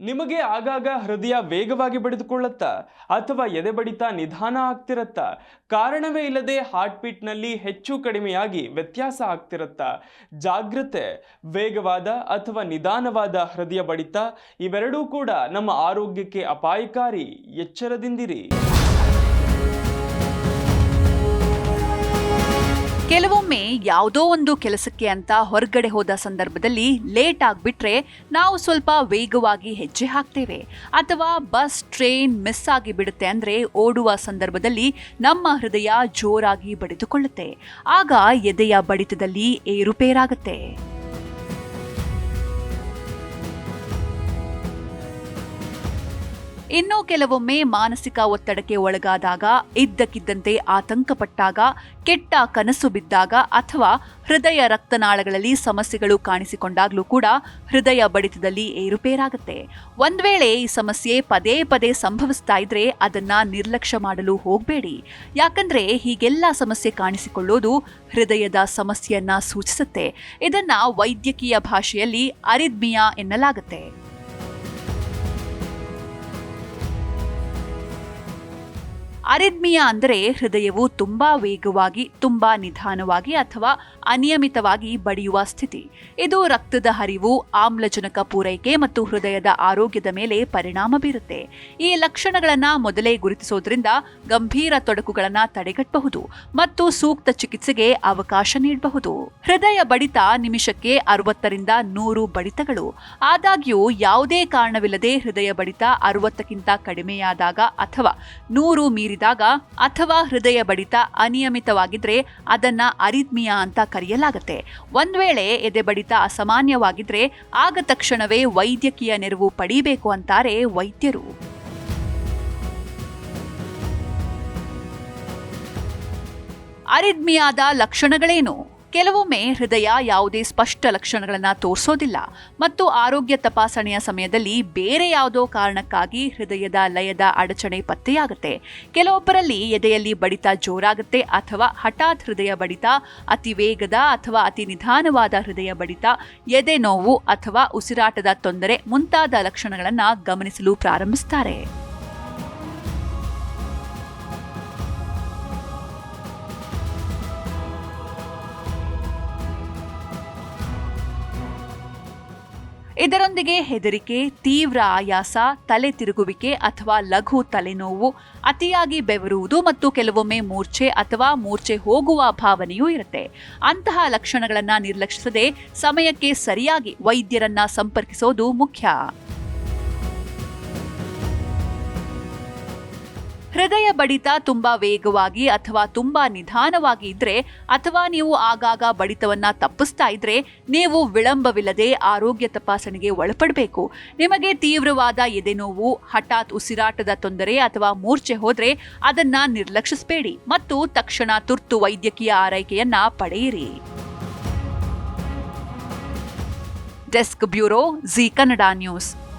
ನಿಮಗೆ ಆಗಾಗ ಹೃದಯ ವೇಗವಾಗಿ ಬಡಿದುಕೊಳ್ಳುತ್ತಾ ಅಥವಾ ಎದೆ ಬಡಿತ ನಿಧಾನ ಆಗ್ತಿರತ್ತಾ? ಕಾರಣವೇ ಇಲ್ಲದೆ ಹಾರ್ಟ್ ಬೀಟ್ನಲ್ಲಿ ಹೆಚ್ಚು ಕಡಿಮೆಯಾಗಿ ವ್ಯತ್ಯಾಸ ಆಗ್ತಿರತ್ತಾ? ಜಾಗ್ರತೆ, ವೇಗವಾದ ಅಥವಾ ನಿಧಾನವಾದ ಹೃದಯ ಬಡಿತ ಇವೆರಡೂ ಕೂಡ ನಮ್ಮ ಆರೋಗ್ಯಕ್ಕೆ ಅಪಾಯಕಾರಿ ಎಚ್ಚರದಿಂದಿರಿ. ಯಾವುದೋ ಒಂದು ಕೆಲಸಕ್ಕೆ ಅಂತ ಹೊರಗಡೆ ಹೋದ ಸಂದರ್ಭದಲ್ಲಿ ಲೇಟ್ ಆಗಿಬಿಟ್ರೆ ನಾವು ಸ್ವಲ್ಪ ವೇಗವಾಗಿ ಹೆಜ್ಜೆ ಹಾಕ್ತೇವೆ. ಅಥವಾ ಬಸ್, ಟ್ರೈನ್ ಮಿಸ್ ಆಗಿ ಬಿಡುತ್ತೆ ಅಂದರೆ ಓಡುವ ಸಂದರ್ಭದಲ್ಲಿ ನಮ್ಮ ಹೃದಯ ಜೋರಾಗಿ ಬಡಿದುಕೊಳ್ಳುತ್ತೆ. ಆಗ ಎದೆಯ ಬಡಿತದಲ್ಲಿ ಏರುಪೇರಾಗುತ್ತೆ. ಇನ್ನು ಕೆಲವೊಮ್ಮೆ ಮಾನಸಿಕ ಒತ್ತಡಕ್ಕೆ ಒಳಗಾದಾಗ, ಇದ್ದಕ್ಕಿದ್ದಂತೆ ಆತಂಕಪಟ್ಟಾಗ, ಕೆಟ್ಟ ಕನಸು ಬಿದ್ದಾಗ ಅಥವಾ ಹೃದಯ ರಕ್ತನಾಳಗಳಲ್ಲಿ ಸಮಸ್ಯೆಗಳು ಕಾಣಿಸಿಕೊಂಡಾಗಲೂ ಕೂಡ ಹೃದಯ ಬಡಿತದಲ್ಲಿ ಏರುಪೇರಾಗುತ್ತೆ. ಒಂದ್ ವೇಳೆ ಈ ಸಮಸ್ಯೆ ಪದೇ ಪದೇ ಸಂಭವಿಸ್ತಾ ಇದ್ರೆ ಅದನ್ನ ನಿರ್ಲಕ್ಷ್ಯ ಮಾಡಲು ಹೋಗಬೇಡಿ. ಯಾಕಂದ್ರೆ ಹೀಗೆಲ್ಲ ಸಮಸ್ಯೆ ಕಾಣಿಸಿಕೊಳ್ಳೋದು ಹೃದಯದ ಸಮಸ್ಯೆಯನ್ನ ಸೂಚಿಸುತ್ತೆ. ಇದನ್ನ ವೈದ್ಯಕೀಯ ಭಾಷೆಯಲ್ಲಿ ಅರಿದ್ಮಿಯಾ ಎನ್ನಲಾಗುತ್ತೆ. ಅರಿದ್ಮಿಯಾ ಅಂದರೆ ಹೃದಯವು ತುಂಬಾ ವೇಗವಾಗಿ ತುಂಬಾ ನಿಧಾನವಾಗಿ ಅಥವಾ ಅನಿಯಮಿತವಾಗಿ ಬಡಿಯುವ ಸ್ಥಿತಿ. ಇದು ರಕ್ತದ ಹರಿವು, ಆಮ್ಲಜನಕ ಪೂರೈಕೆ ಮತ್ತು ಹೃದಯದ ಆರೋಗ್ಯದ ಮೇಲೆ ಪರಿಣಾಮ ಬೀರುತ್ತೆ. ಈ ಲಕ್ಷಣಗಳನ್ನು ಮೊದಲೇ ಗುರುತಿಸೋದ್ರಿಂದ ಗಂಭೀರ ತೊಡಕುಗಳನ್ನು ತಡೆಗಟ್ಟಬಹುದು ಮತ್ತು ಸೂಕ್ತ ಚಿಕಿತ್ಸೆಗೆ ಅವಕಾಶ ನೀಡಬಹುದು. ಹೃದಯ ಬಡಿತ ನಿಮಿಷಕ್ಕೆ ಅರವತ್ತರಿಂದ ನೂರು ಬಡಿತಗಳು. ಆದಾಗ್ಯೂ ಯಾವುದೇ ಕಾರಣವಿಲ್ಲದೆ ಹೃದಯ ಬಡಿತ ಅರವತ್ತಕ್ಕಿಂತ ಕಡಿಮೆಯಾದಾಗ ಅಥವಾ ನೂರು ಮೀರಿದಾಗ ಅಥವಾ ಹೃದಯ ಬಡಿತ ಅನಿಯಮಿತವಾಗಿದ್ರೆ ಅದನ್ನ ಅರಿದ್ಮಿಯಾ ಅಂತ ಕರೆಯಲಾಗುತ್ತೆ ಒಂದ್ ವೇಳೆ ಎದೆ ಬಡಿತ ಅಸಾಮಾನ್ಯವಾಗಿದ್ರೆ, ಆಗ ತಕ್ಷಣವೇ ವೈದ್ಯಕೀಯ ನೆರವು ಪಡಿಬೇಕು ಅಂತಾರೆ ವೈದ್ಯರು. ಅರಿದ್ಮಿಯಾದ ಲಕ್ಷಣಗಳೇನು? ಕೆಲವೊಮ್ಮೆ ಹೃದಯ ಯಾವುದೇ ಸ್ಪಷ್ಟ ಲಕ್ಷಣಗಳನ್ನು ತೋರಿಸೋದಿಲ್ಲ ಮತ್ತು ಆರೋಗ್ಯ ತಪಾಸಣೆಯ ಸಮಯದಲ್ಲಿ ಬೇರೆ ಯಾವುದೋ ಕಾರಣಕ್ಕಾಗಿ ಹೃದಯದ ಲಯದ ಅಡಚಣೆ ಪತ್ತೆಯಾಗುತ್ತೆ. ಕೆಲವೊಬ್ಬರಲ್ಲಿ ಎದೆಯಲ್ಲಿ ಬಡಿತ ಜೋರಾಗುತ್ತೆ ಅಥವಾ ಹಠಾತ್ ಹೃದಯ ಬಡಿತ, ಅತಿ ವೇಗದ ಅಥವಾ ಅತಿ ನಿಧಾನವಾದ ಹೃದಯ ಬಡಿತ, ಎದೆ ನೋವು ಅಥವಾ ಉಸಿರಾಟದ ತೊಂದರೆ ಮುಂತಾದ ಲಕ್ಷಣಗಳನ್ನು ಗಮನಿಸಲು ಪ್ರಾರಂಭಿಸ್ತಾರೆ. ಇದರೊಂದಿಗೆ ಹೆದರಿಕೆ, ತೀವ್ರ ಆಯಾಸ, ತಲೆ ತಿರುಗುವಿಕೆ ಅಥವಾ ಲಘು ತಲೆನೋವು ಅತಿಯಾಗಿ ಬೆವರುವುದು ಮತ್ತು ಕೆಲವೊಮ್ಮೆ ಮೂರ್ಛೆ ಅಥವಾ ಮೂರ್ಛೆ ಹೋಗುವ ಭಾವನೆಯೂ ಇರುತ್ತೆ. ಅಂತಹ ಲಕ್ಷಣಗಳನ್ನು ನಿರ್ಲಕ್ಷಿಸದೆ ಸಮಯಕ್ಕೆ ಸರಿಯಾಗಿ ವೈದ್ಯರನ್ನ ಸಂಪರ್ಕಿಸೋದು ಮುಖ್ಯ. ಹೃದಯ ಬಡಿತ ತುಂಬಾ ವೇಗವಾಗಿ ಅಥವಾ ತುಂಬಾ ನಿಧಾನವಾಗಿ ಇದ್ರೆ ಅಥವಾ ನೀವು ಆಗಾಗ ಬಡಿತವನ್ನ ತಪ್ಪಿಸ್ತಾ ಇದ್ರೆ ನೀವು ವಿಳಂಬವಿಲ್ಲದೆ ಆರೋಗ್ಯ ತಪಾಸಣೆಗೆ ಒಳಪಡಬೇಕು. ನಿಮಗೆ ತೀವ್ರವಾದ ಎದೆನೋವು ಹಠಾತ್ ಉಸಿರಾಟದ ತೊಂದರೆ ಅಥವಾ ಮೂರ್ಛೆ ಹೋದ್ರೆ ಅದನ್ನ ನಿರ್ಲಕ್ಷಿಸಬೇಡಿ ಮತ್ತು ತಕ್ಷಣ ತುರ್ತು ವೈದ್ಯಕೀಯ ಆರೈಕೆಯನ್ನ ಪಡೆಯಿರಿ. Desk bureau Zee Kannada news.